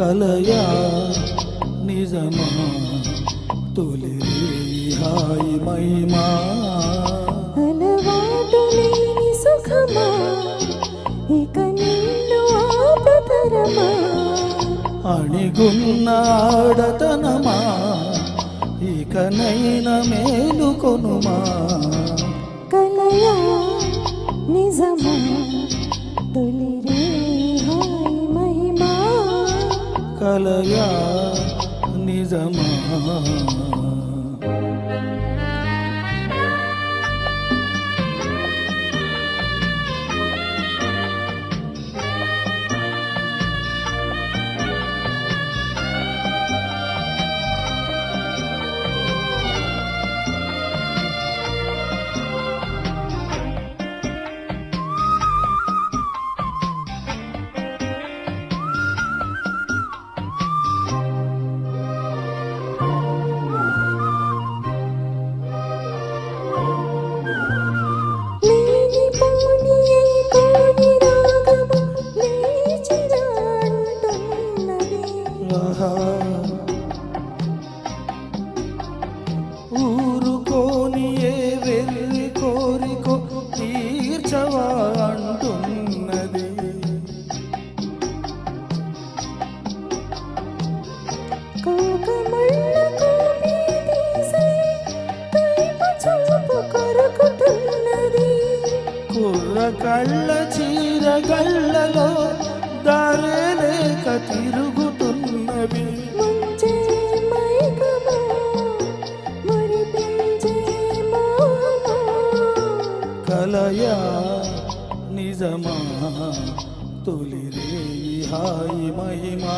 కలయా? నిజమా? తొలి హాయి మహిమా? అలవాటు లేని సుఖమా? ఇక నిన్ను ఆపతరమా? అణిగున్న ఆడతనమా ఇకనైన మేలుకొనుమా కలయా నిజమా? తొలిరే కలయా నిజమా? కళ్ళ చీర గళ్ళలో దారే లేక తిరుగుతున్నవి. కలయా నిజమా తొలి రేయి హాయి మహిమా.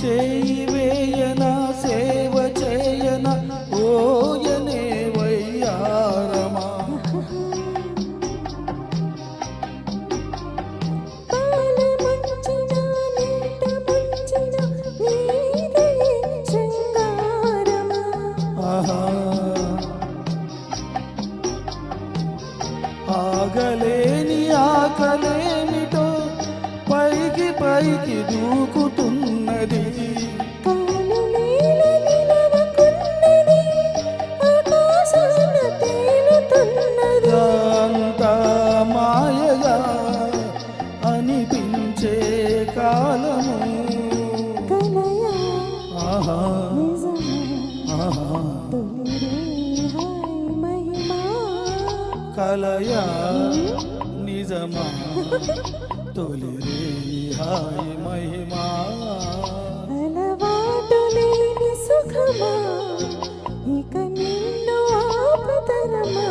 செய்வே ఆగలేని ఆకలేమిటో పైకి పైకి దూకుతున్నది. అంతా మాయగా అనిపించే కాలము. కలయా ఆహా. కలయా నిజమా తొలి హాయి మహిమా అలవాటు లేని సుఖమా ఇక నిన్ను ఆపతరమా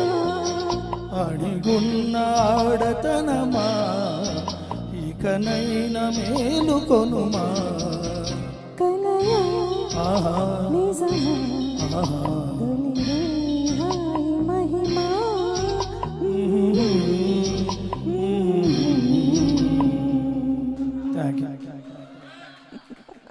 అడిగున్న ఆడతనమా ఇకనైన మేలుకొనుమా కలయా నిజమా? 啊的你的